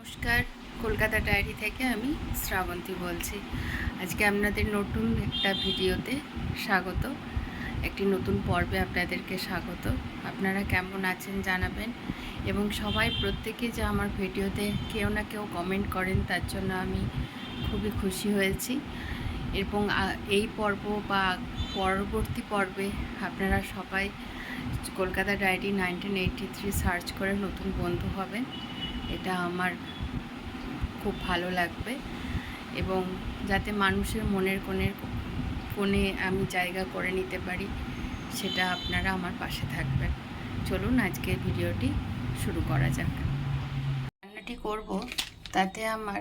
নমস্কার, কলকাতা ডায়েরি থেকে আমি শ্রাবন্তী বলছি। আজকে আপনাদের নতুন একটা ভিডিওতে স্বাগত। একটি নতুন পর্বে আপনাদেরকে স্বাগত। আপনারা কেমন আছেন জানাবেন। এবং সবাই প্রত্যেকে যে আমার ভিডিওতে কেউ না কেউ কমেন্ট করেন, তার জন্য আমি খুবই খুশি হয়েছি। এবং এই পর্ব বা পরবর্তী পর্বে আপনারা সবাই Kolkata diary nineteen eighty three search করে নতুন বন্ধু হবেন। এটা আমার খুব ভালো লাগবে এবং যাতে মানুষের মনের কোণের কোণে আমি জায়গা করে নিতে পারি, সেটা আপনারা আমার পাশে থাকবেন। চলুন আজকে ভিডিওটি শুরু করা যাক। রান্নাটি করব, তাতে আমার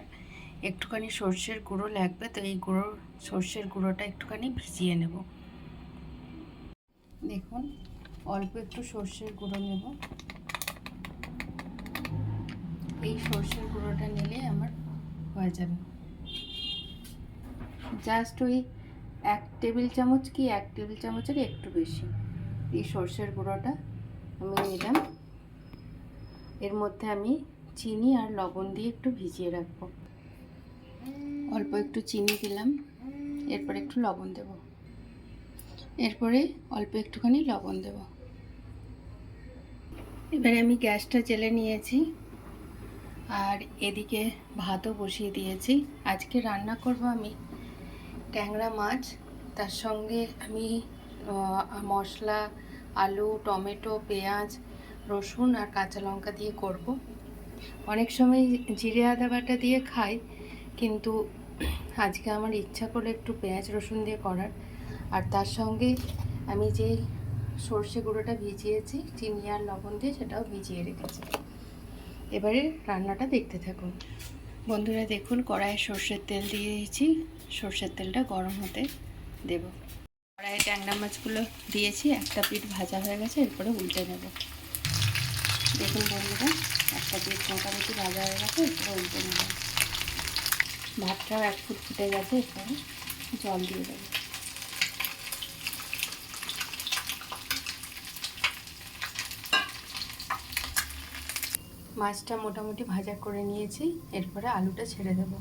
একটুখানি সর্ষের গুঁড়ো লাগবে, তো এই গুঁড়ো, সর্ষের গুঁড়োটা একটুখানি ভিজিয়ে নেব। দেখুন, অল্প একটু সর্ষের গুঁড়ো নেব। এই সর্ষের গুঁড়োটা নিলে আমার হয়ে যাবে। জাস্ট ওই এক টেবিল চামচ কি এক টেবিল চামচের একটু বেশি। এই সর্ষের গুঁড়োটা আমি নিলাম। এর মধ্যে আমি চিনি আর লবণ দিয়ে একটু ভিজিয়ে রাখব। অল্প একটু চিনি দিলাম। এরপর একটু লবণ দেব। এরপরে অল্প একটুখানি লবণ দেব। এবারে আমি গ্যাসটা জেলে নিয়েছি। আর এদিকে ভাতও বসিয়ে দিয়েছি। আজকে রান্না করব আমি ট্যাংরা মাছ। তার সঙ্গে আমি মশলা, আলু, টমেটো, পেঁয়াজ, রসুন আর কাঁচা লঙ্কা দিয়ে করব। অনেক সময় জিরে, আদা বাটা দিয়ে খাই, কিন্তু আজকে আমার ইচ্ছা করল একটু পেঁয়াজ, রসুন দিয়ে করার। আর তার সঙ্গে আমি যে সর্ষে গুঁড়োটা ভিজিয়েছি, চিনি আর লবণ দিয়ে সেটাও ভিজিয়ে রেখেছি। এবারে রান্নাটা দেখতে থাকুন বন্ধুরা দেখুন, কড়াইয়ে সর্ষের তেল দিয়ে দিয়েছি। সর্ষের তেলটা গরম হতে দেব। কড়াইয়ে ট্যাংরা মাছগুলো দিয়েছি, একটা পিঠ ভাজা হয়ে গেছে, এরপরে উল্টে নেব। দেখুন বন্ধুরা, একটা পিঠ মোটামুটি ভাজা হয়ে গেছে, এরপরে উল্টে নেব। ভাতটাও এক ফুট ফুটে গেছে, এরপরে জল দিয়ে দেবো। মাছটা মোটামুটি ভাজা করে নিয়েছি, এরপরে আলুটা ছেড়ে দেব।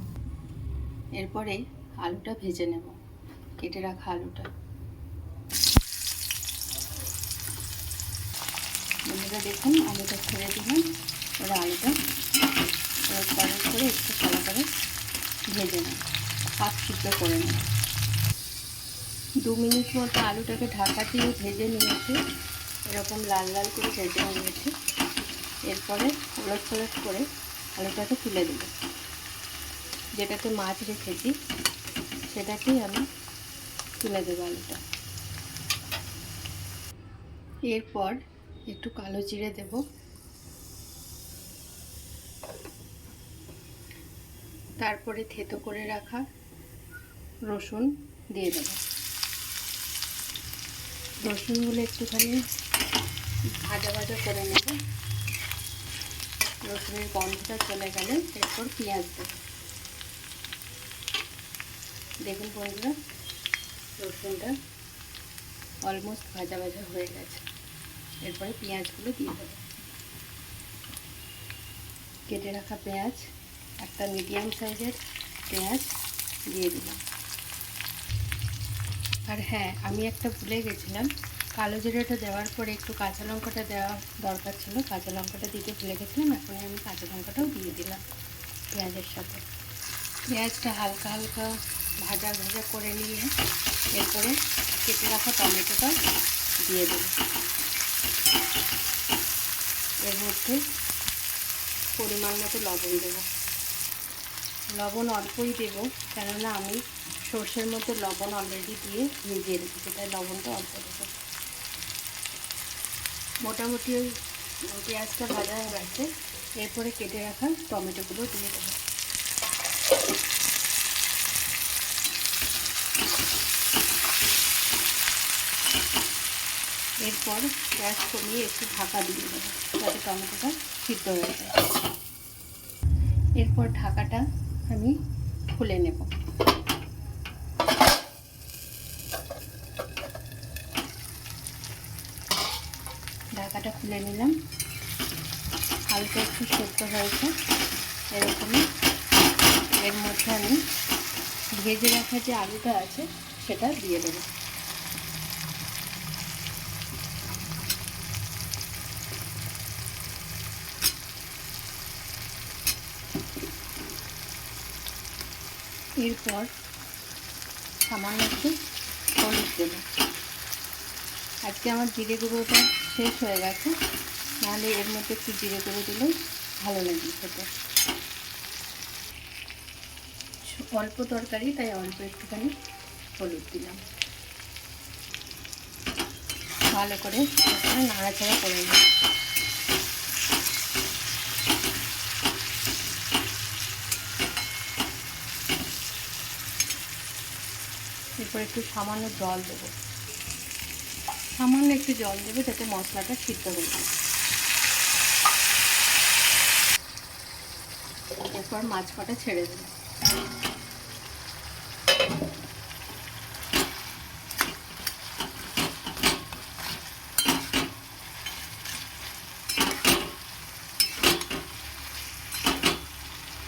এরপরে আলুটা ভেজে নেব, কেটে রাখা আলুটা। বন্ধুরা দেখুন, আলুটা ছেড়ে দিলাম। ওরা আলুটা গরম করে একটু ভালো করে ভেজে নেব, হাফ সিদ্ধ করে নেব। দু মিনিট মতো আলুটাকে ঢাকা দিয়ে ভেজে নিয়েছি, এরকম লাল লাল করে ভেজে নিয়েছি। এরপরে ওলট পালট করে আলুটাকে তুলে দেব। যেটাতে মাছ রেখেছি, সেটাকেই আমি তুলে দেবো আলুটা। এরপর একটু কালো জিরে দেব। তারপরে থেতো করে রাখা রসুন দিয়ে দেব। রসুনগুলো একটুখানি ভাজা ভাজা করে নেব। রসুনের গন্ধটা চলে গেলে এরপর পেঁয়াজ দেবো। দেখুন বন্ধুরা, রসুনটা অলমোস্ট ভাজা ভাজা হয়ে গেছে। এরপরে পেঁয়াজগুলো দিয়ে দেবো। কেটে রাখা পেঁয়াজ, একটা মিডিয়াম সাইজের পেঁয়াজ দিয়ে দিলাম। আর হ্যাঁ আমি একটা ভুলে গেছিলাম কালো জিরেটা দেওয়ার পরে একটু কাঁচা লঙ্কাটা দেওয়া দরকার ছিল। কাঁচা লঙ্কাটা দিতে ভুলে গেছিলাম, এখন আমি কাঁচা লঙ্কাটাও দিয়ে দিলাম পেঁয়াজের সাথে। পেঁয়াজটা হালকা হালকা ভাজা ভাজা করে নিয়ে এরপরে কেটে রাখা টমেটোটা দিয়ে দেব। এর মধ্যে পরিমাণ মতো লবণ দেব। লবণ অল্পই দেব, কেননা আমি সর্ষের মধ্যে লবণ অলরেডি দিয়ে ভিজিয়ে রেখেছি, তাই লবণটা অল্প দেবো। মোটামুটি ওই পেঁয়াজটা ভাজা হয়ে গেছে। এরপরে কেটে রাখা টমেটোগুলো দিয়ে দেবো। এরপর গ্যাস কমিয়ে একটু ঢাকা দিয়ে দেবো, যাতে টমেটোটা সিদ্ধ হয়ে যায়। এরপর ঢাকাটা আমি খুলে নেব ঢাকাটা খুলে নিলাম। হালকা একটু সেদ্ধ হয়েছে, এরকমই। এর মধ্যে আমি ভেজে রাখা যে আলুটা আছে, সেটা দিয়ে দেবো। এরপর সামান্য একটু হলুদ দেবো। আজকে আমার জিরে গুঁড়োটা শেষ হয়ে গেছে। নাহলে এর মধ্যে একটু জিরে করে দিলে ভালো লাগে খেতে। অল্প তরকারি, তাই অল্প একটুখানি হলুদ দিলাম। ভালো করে নাড়াচাড়া করে নিই এরপর একটু সামান্য জল দেবো। সামান্য একটু জল দেবো যাতে মশলাটা সিদ্ধ হয়ে যায়। এরপর মাছ কটা ছেড়ে দেবো।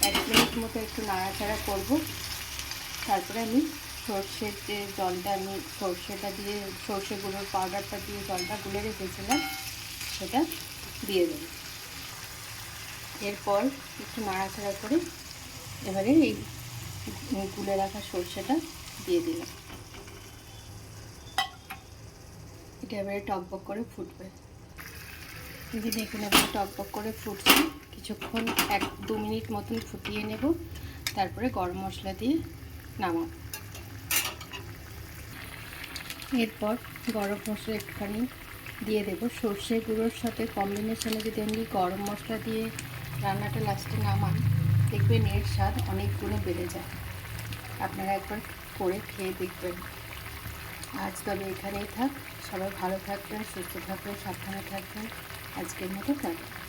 এক মিনিট মতো একটু নাড়াচাড়া করব। তারপরে আমি সর্ষের যে জলটা আমি সর্ষেটা দিয়ে, সর্ষে গুঁড়োর পাউডারটা দিয়ে জলটা গুলে রেখেছিলাম, সেটা দিয়ে দেবো। এরপর একটু নাড়াচাড়া করে এবারে এই গুলে রাখা সর্ষেটা দিয়ে দিলাম। এটা এবারে টকবক করে ফুটবে। এই যে দেখুন, এবারে টকবক করে ফুটছে। কিছুক্ষণ, এক দু মিনিট মতন ফুটিয়ে নেব। তারপরে গরম মশলা দিয়ে নামাবো। এরপর গরম মশলা একটুখানি দিয়ে দেবো। সর্ষে গুঁড়োর সাথে কম্বিনেশনে যদি আমি গরম মশলা দিয়ে রান্নাটা লাস্টে নামান দেখবেন এর স্বাদ অনেক গুণে বেড়ে যায়। আপনারা একবার করে খেয়ে দেখবেন। আজ তবে এখানেই থাক। সবাই ভালো থাকবেন, সুস্থ থাকবেন, সাবধানে থাকবেন। আজকের মতো থাকবেন